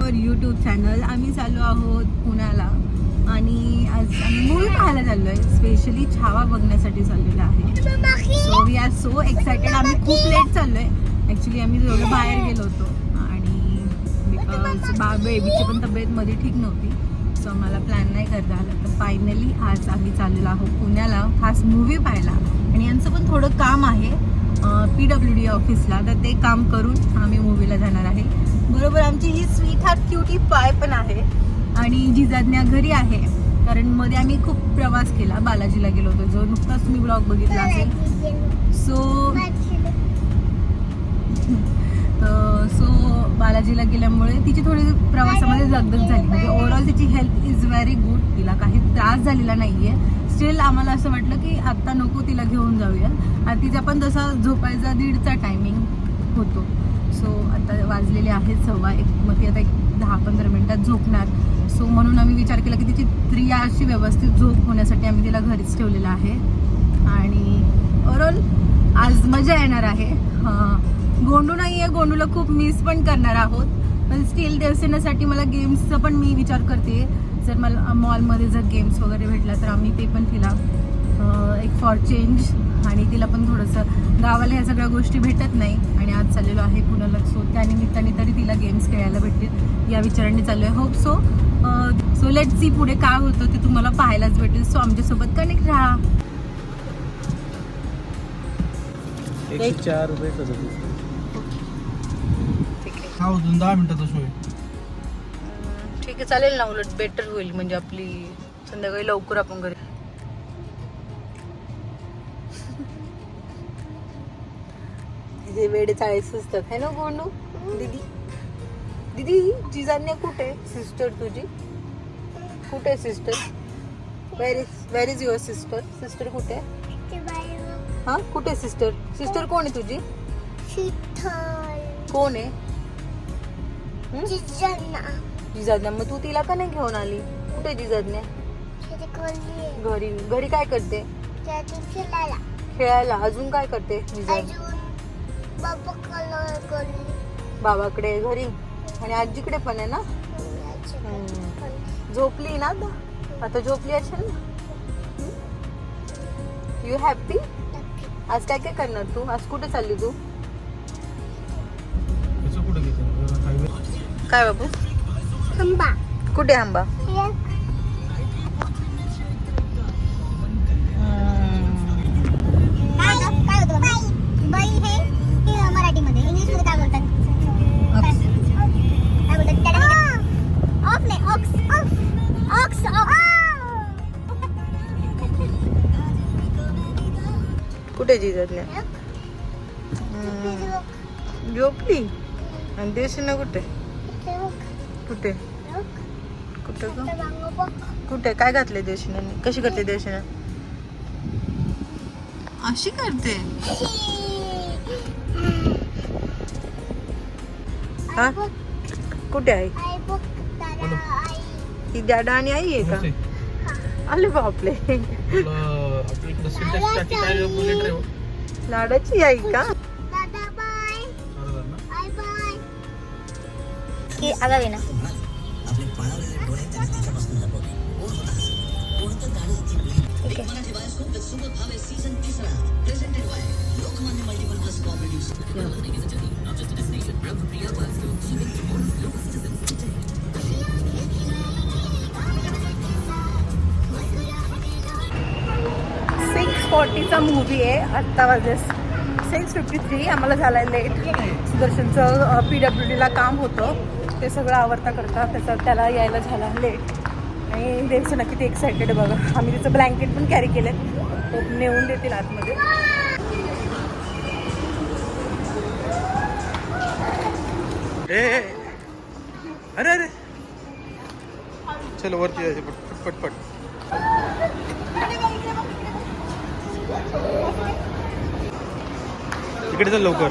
Back YouTube channel आम्ही चालू आहोत पुण्याला. आणि आज आम्ही मूवी पाहायला चाललो आहे स्पेशली छावा बघण्यासाठी चाललेला आहे. So we are so excited आम्ही खूप लेट चाललो आहे ॲक्च्युली आम्ही दोघं बाहेर गेलो होतो. आणि बिकॉज बा बेबीची पण तब्येत मध्ये ठीक नव्हती. सो मला प्लॅन नाही करता आला. तर फायनली आज आम्ही चाललेलो आहोत पुण्याला. खास मूवी पाहायला. आणि यांचं पण थोडं काम आहे पी डब्ल्यू डी ऑफिसला तर ते काम करून आम्ही मूवीला जाणार आहे. बरोबर आमची ही स्वीट हार्ट क्युटी पाय पण आहे. आणि जिजाज्ञा घरी आहे. कारण मध्ये आम्ही खूप प्रवास केला बालाजीला गेलो होतो. जो नुकताच तुम्ही ब्लॉग बघितला असेल. सो सो बालाजीला गेल्यामुळे तिची थोडी प्रवासामध्ये दगदग झाली. म्हणजे ओव्हरऑल तिची हेल्थ इज व्हेरी गुड तिला काही त्रास झालेला नाही आहे स्टील आम्हाला असं वाटलं की आत्ता नको तिला घेऊन जाऊया. आणि तिचा पण जसा झोपायचा दीडचा टायमिंग होतो. सो आता वाजलेले आहेत सव्वा एक मग ती आता एक दहा पंधरा मिनिटात झोपणार. सो म्हणून आम्ही विचार केला की तिची थ्री आवर्सची व्यवस्थित झोप होण्यासाठी आम्ही तिला घरीच ठेवलेलं आहे. आणि ओव्हरऑल आज मजा येणार आहे. गोंडू नाही आहे गोंडूला खूप मिस पण करणार आहोत. पण स्टील देवसेनासाठी मला गेम्सचा पण मी विचार करते. जर मला मॉलमध्ये जर गेम्स वगैरे भेटला तर आम्ही ते पण तिला एक फॉर चेंज आणि तिला पण थोडंसं गावाला ह्या सगळ्या गोष्टी भेटत नाही. आणि आज चाललेलो आहे पुण्याला. सो त्यानिमित्ताने तरी तिला गेम्स खेळायला भेटतील. या विचारांनी चाललो आहे hope so so let see पुढे काय होतं ते तुम्हाला पाहायलाच भेटेल. सो आमच्यासोबत कनेक्ट राहा. एकशे चार रुपये सदतीस ठीक आहे. हा अजून दहा मिनिटाचा शो आहे. ठीक आहे चालेल ना उलट बेटर होईल. म्हणजे आपली संध्याकाळी लवकर आपण घरी जे वेडे चाळीस असतात. है ना गोंडू दीदी. दीदी जिजान्या कुठे? सिस्टर तुझी. कुठे sister where is where is your sister sister कुठे? हा कुठे सिस्टर सिस्टर कोण आहे तुझी? कोण आहे? हं? जिजाज्ञा मग तू तिला का नाही घेऊन आली? कुठे जिजाज्ञा घरी घरी. काय करते? खेळायला. अजून काय करते जिजाज्ञा बाबाकडे घरी. आणि आजीकडे पण आहे ना? झोपली ना आता? आता झोपली असेल ना? यू हॅपी आज काय काय करणार तू? आज कुठे चालली तू? काय बाबू? कुठे आंबा कुठे जिजाज्ञा झोपली. आणि देशीना कुठे? कुठे? कुठे कुठे? काय घातले देशिनाने कशी करते देशिना? अशी करते. हा? कुठे आहे? ही डॅडा आणि आई आहे. का? आले बापले. आपलं आपल्या इकडं सिंटेक्स टाकी काय बुलेट रे हो. लाडाची आई का दादा बाय बरोबर ना बाय बाय की आगावी ना ठीक आहे सिक्स फोर्टीचा मूवी आहे. आत्ता वाजेस सिक्स फिफ्टी थ्री आम्हाला झालाय लेट सुदर्शनचं पी डब्ल्यू डीला काम होतं. ते सगळं आवडता करता त्याचा त्याला यायला झाला लेट आणि देवचं नक्की ते एक्सायटेड बघा. आम्ही तिचं ब्लँकेट पण कॅरी केलं तो नेऊन देतील आतमध्ये. अरे अरे. चलो वरती जायचं. पट पट. तिकडे चल लवकर.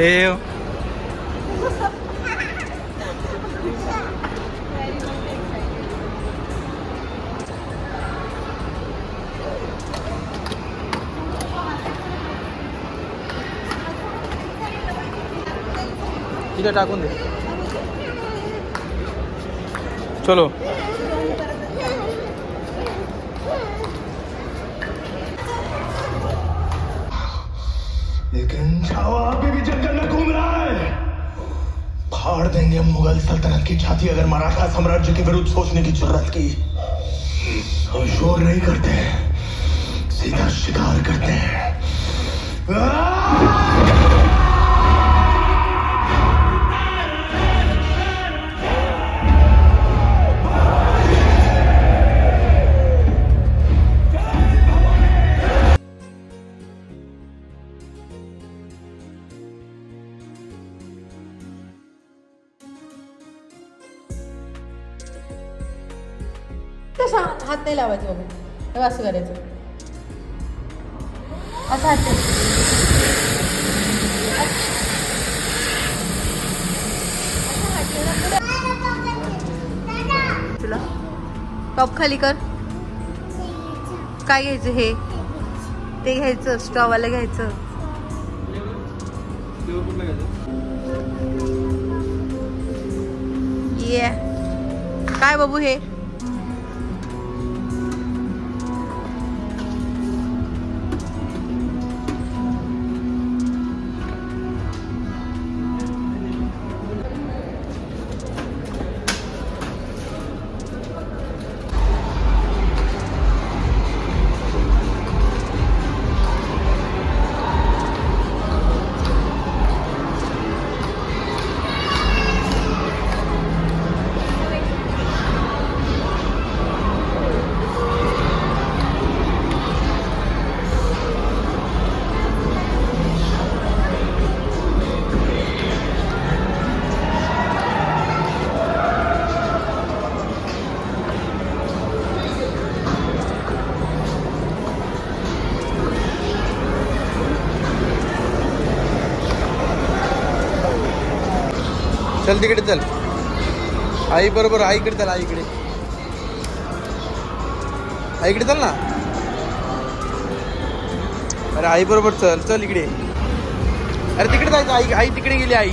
हे टाकून दे। चलो। लेकिन अभी भी जंगल में घूम रहा है। फाड़ देंगे मुगल सल्तनत की छाती अगर मराठा साम्राज्य के विरुद्ध सोचने की ज़रूरत की। हम शोर नहीं करते सीधा शिकार करते हैं। कसा हात नाही लावायचे बाबा. हे असं करायचं. असं हात. तुला? टॉप खाली कर. काय घ्यायचं हे? ते घ्यायचं स्ट्रॉवाला घ्यायचं. ये काय बाबू हे? चल तिकडे चल. आई बरोबर आईकडे चल आईकडे आईकडे चल ना. अरे आई बरोबर चल चल इकडे. अरे तिकडे जायचं आई आई तिकडे गेली आई.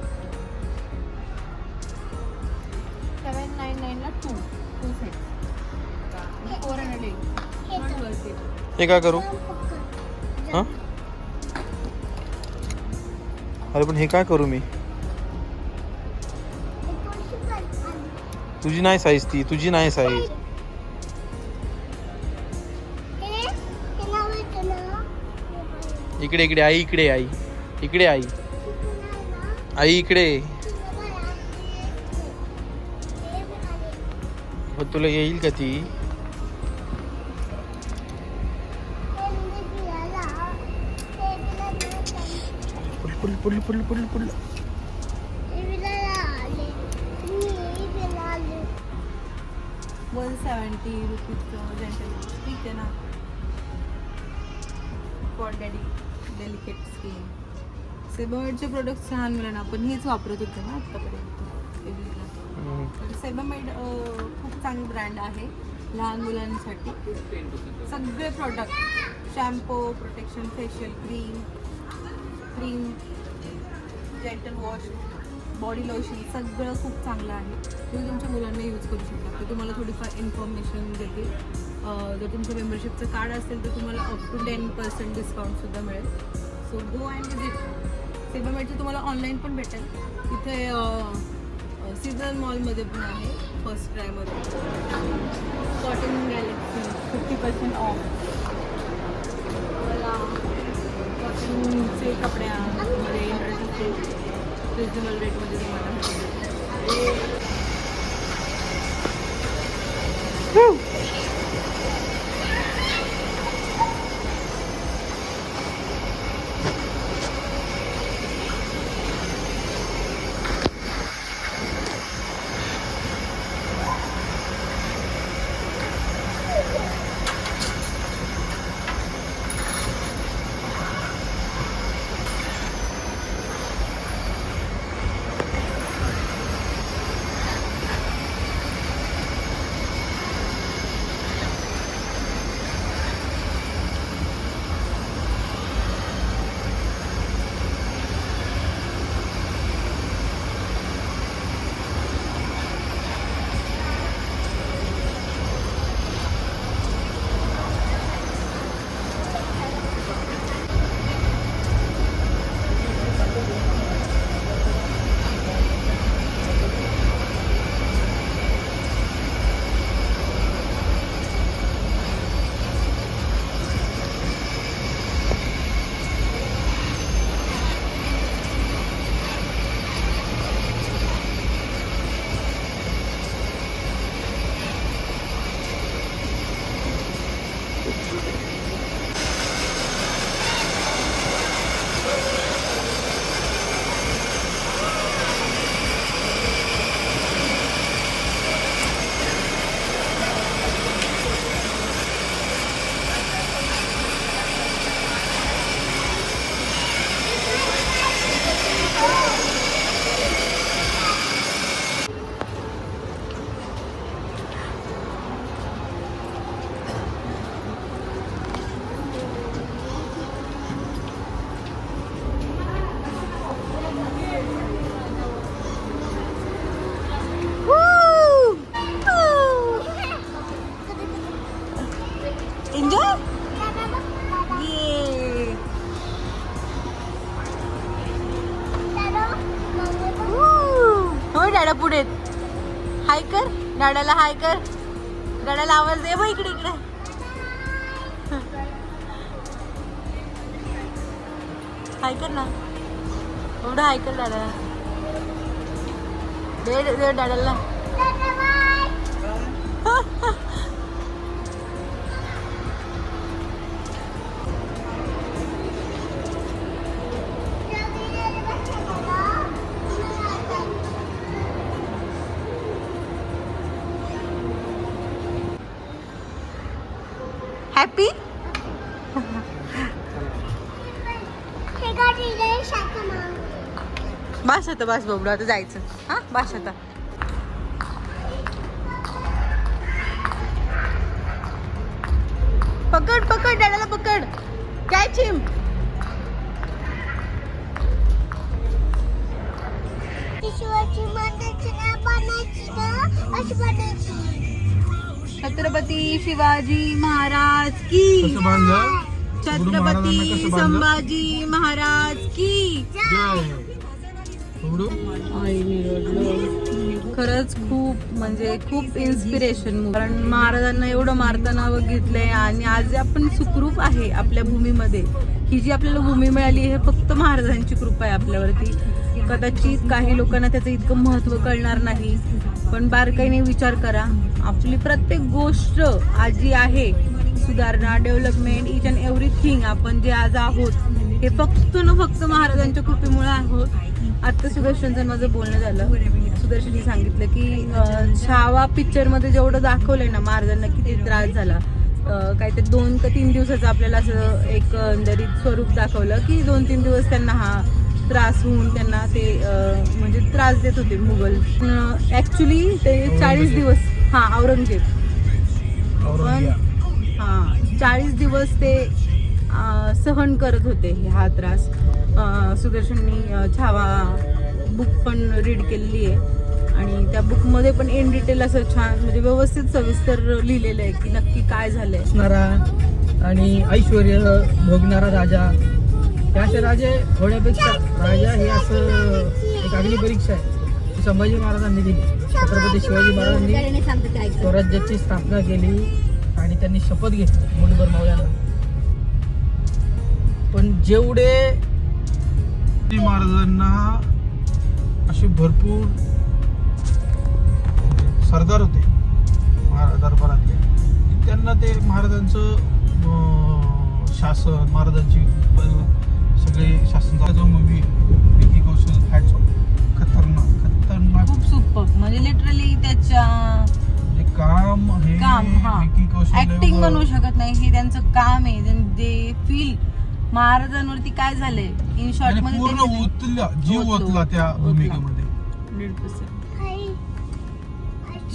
हे काय करू? हां? अरे पण हे काय करू मी? तुझी नाही साईज ती तुझी नाही साईज इकडे इकडे आई इकडे आई. इकडे आई. आई इकडे. तुला येईल का ती? पुढलं पुढलं पुढलं पुढलं पुढलं. वन सेवन्टी रुपीजचं जेंटल ठीक आहे ना. फॉर डॅडी डेलिकेट स्किन सेबामेडचे प्रोडक्ट्स लहान मुलांना आपण हेच वापरत होतो ना आत्तापर्यंत. सेबामेड खूप चांगली ब्रँड आहे लहान मुलांसाठी. सगळे product shampoo protection facial cream cream gentle wash body lotion सगळं खूप चांगलं आहे. तुम्ही तुमच्या मुलांना यूज करू शकता. ते तुम्हाला थोडीफार इन्फॉर्मेशन देतील जर तुमचं मेंबरशिपचं कार्ड असेल तर तुम्हाला अप टू टेन पर्सेंट डिस्काउंटसुद्धा मिळेल. सो गो अँड विजिट सेबामेडचं तुम्हाला ऑनलाईन पण भेटेल. तिथे सीझन मॉलमध्ये पण आहे first ट्रायमध्ये cotton galaxy fifty percent off ऊनचे कपड्यामध्ये इंटरेस्ट रिजनेबल रेटमध्ये तुम्हाला डॅडाला हाय कर. डॅडाला आवाज दे बघ इकडे इकडे. हाय कर ना. एवढं हाय कर दादा. दे दे डॅडाला बस आता बस बबडू आता जायचं. हा? बस आता पकड पकड डॅडाला पकड. काय चिम. छत्रपती शिवाजी महाराज की छत्रपती संभाजी महाराज की खरंच खूप म्हणजे खूप इन्स्पिरेशन कारण महाराजांना एवढं मारताना बघितलंय आणि आज आपण सुखरूप आहे आपल्या भूमीमध्ये. ही जी आपल्याला भूमी मिळाली हे फक्त महाराजांची कृपा आहे आपल्यावरती. कदाचित काही लोकांना त्याचं इतकं महत्त्व कळणार नाही. पण बारकाईने विचार करा. आपली प्रत्येक गोष्ट आज जी आहे सुधारणा डेव्हलपमेंट इच अँड एव्हरीथिंग आपण जे आज आहोत हे फक्त न फक्त महाराजांच्या कृपेमुळे आहोत. आता सुदर्शनचं माझं बोलणं झालं. सुदर्शनने सांगितलं की छावा पिक्चरमध्ये जेवढं दाखवलंय ना महाराजांना किती त्रास झाला. काहीतरी दोन का तीन दिवसाचं आपल्याला असं एक दरीत स्वरूप दाखवलं की दोन तीन दिवस त्यांना हा त्रास होऊन त्यांना ते म्हणजे त्रास देत होते मुघल. ऍक्च्युली ते चाळीस दिवस हा औरंगजेब. पण हां चाळीस दिवस ते सहन करत होते हा त्रास. सुदर्शननी छावा बुक पण रीड केलेली आहे. आणि त्या बुकमध्ये पण इन डिटेल असं छान म्हणजे व्यवस्थित सविस्तर लिहिलेलं आहे की नक्की काय झालंय. असणारा आणि ऐश्वर भोगणारा राजा. हे असे राजे होण्यापेक्षा राजा हे असं एक अग्नी परीक्षा आहे. संभाजी महाराजांनी दिली. छत्रपती शिवाजी महाराजांनी स्वराज्याची स्थापना केली. त्यांनी शपथ घेतली मुठभर मावळ्यांना. पण जेवढे महाराजांना असे भरपूर सरदार होते दरबारातले त्यांना ते महाराजांचं अं, शासन महाराजांची सगळे शासन जो मूवी विकी कौशल हॅट्स खतरनाक खतरनाक. खूप सुपर म्हणजे लिटरली त्याच्या काम हे काम हा ऍक्टिंग म्हणू शकत नाही हे त्यांचं काम आहे ते फील महाराजांवरती काय झालंय इन शॉर्टमध्ये पूर्ण ओतला जीव ओतलो. त्या. भूमिकेमध्ये 100%. आई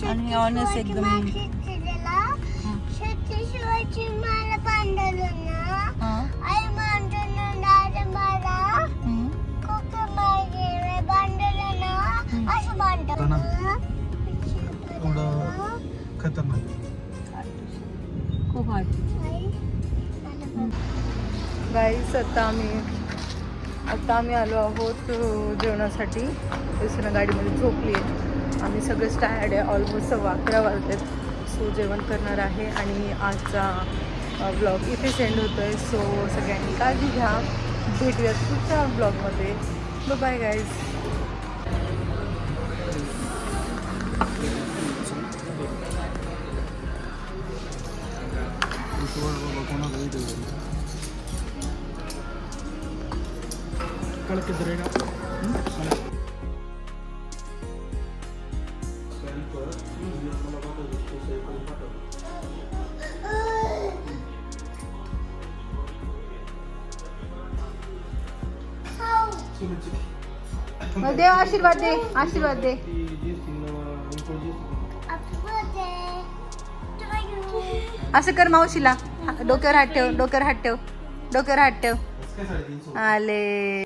आणि honest एकदम- शिवाजी मला बांधलं गाईस आता आम्ही आता आम्ही आलो आहोत जेवणासाठी. दुसऱ्या गाडीमध्ये झोपली आहे. आम्ही सगळेच टायर्ड आहे ऑलमोस्ट सव्वा अकरा वाजलेत. सो जेवण करणार आहे आणि आजचा ब्लॉग इथे सेंड होतो आहे सो सगळ्यांनी काळजी घ्या. भेटूयात पुढच्या ब्लॉगमध्ये बाय गाईज दे आशीर्वाद दे आशीर्वाद दे. असं कर मावशीला. डोक्यावर हात ठेव डोक्यावर हात ठेव डोक्यावर हात ठेव. आले.